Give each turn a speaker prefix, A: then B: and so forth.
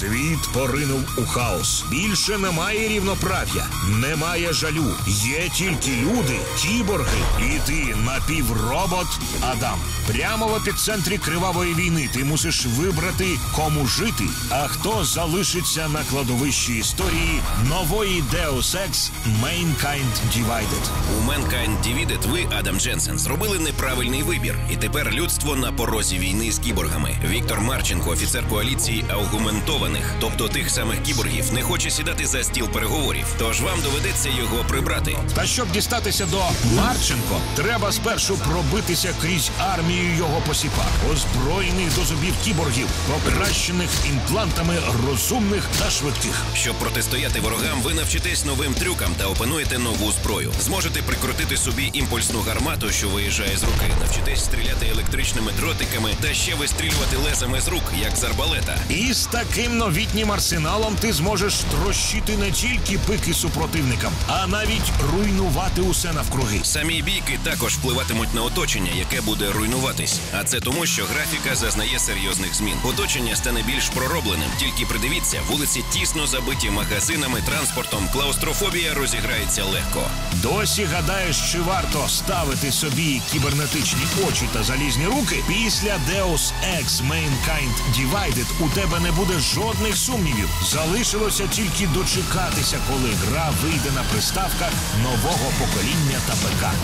A: Світ поринув у хаос. Більше немає рівноправ'я, немає жалю. Є тільки люди, кіборги і ти напівробот Адам. Прямо в епіцентрі кривавої війни ти мусиш вибрати, кому жити, а хто залишиться на кладовищі історії нової Deus Ex Mankind Divided.
B: У Mankind Divided ви, Адам Дженсен, зробили неправильний вибір, і тепер людство на порозі війни з кіборгами. Віктор Марченко, офіцер коаліції аугументованих, тобто тих самих кіборгів, не хоче сідати за стіл переговорів. Тож вам доведеться його прибрати.
A: Та щоб дістатися до Марченко, треба спершу пробитися крізь армію його посіпак, озброєних до зубів кіборгів, покращених імплантами розумних та швидких.
B: Щоб протистояти ворогам, ви навчитесь новим трюкам та опануєте нову зброю. Зможете прикрутити собі імпульсну гармату, що виїжджає з руки. Навчитесь стріляти електричними дротиками та ще вистрілювати лезами з рук, як з арбалета.
A: І з таким новітнім арсеналом ти зможеш трощити не тільки пики супротивникам, а навіть руйнувати усе навкруги.
B: Самі бійки також впливатимуть на оточення, яке буде руйнуватись. А це тому, що графіка зазнає серйозних змін. Оточення стане більш проробленим. Тільки придивіться, вулиці тісно забиті магазинами, транспортом. Клаустрофобія розіграється легко.
A: Досі гадаєш, чи варто ставити собі кібернетичні очі та залізні руки? Після Deus Ex Mankind Divided у тебе не буде жодних сумнівів. Залишилося тільки дочекатися, коли гра вийде на приставках нового покоління та ПК.